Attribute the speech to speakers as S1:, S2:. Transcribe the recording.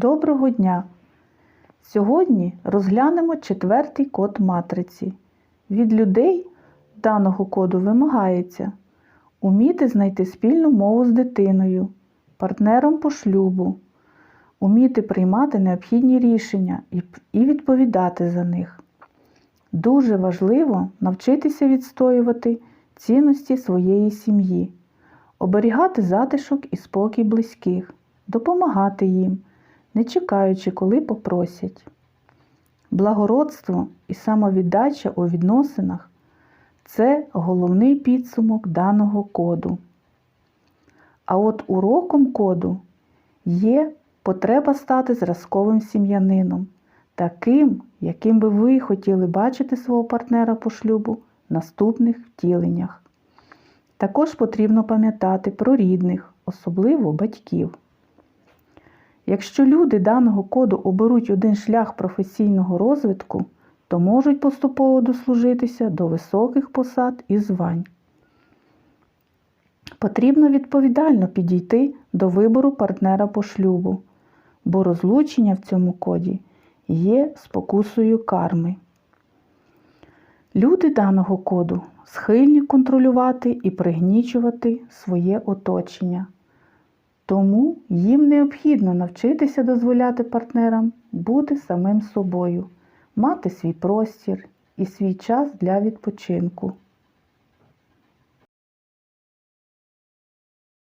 S1: Доброго дня! Сьогодні розглянемо четвертий код матриці. Від людей даного коду вимагається уміти знайти спільну мову з дитиною, партнером по шлюбу, уміти приймати необхідні рішення і відповідати за них. Дуже важливо навчитися відстоювати цінності своєї сім'ї, оберігати затишок і спокій близьких, допомагати їм, не чекаючи, коли попросять. Благородство і самовіддача у відносинах це головний підсумок даного коду. А от уроком коду є потреба стати зразковим сім'янином, таким, яким би ви хотіли бачити свого партнера по шлюбу в наступних втіленнях. Також потрібно пам'ятати про рідних, особливо батьків. Якщо люди даного коду оберуть один шлях професійного розвитку, то можуть поступово дослужитися до високих посад і звань. Потрібно відповідально підійти до вибору партнера по шлюбу, бо розлучення в цьому коді є спокусою карми. Люди даного коду схильні контролювати і пригнічувати своє оточення. Тому їм необхідно навчитися дозволяти партнерам бути самим собою, мати свій простір і свій час для відпочинку.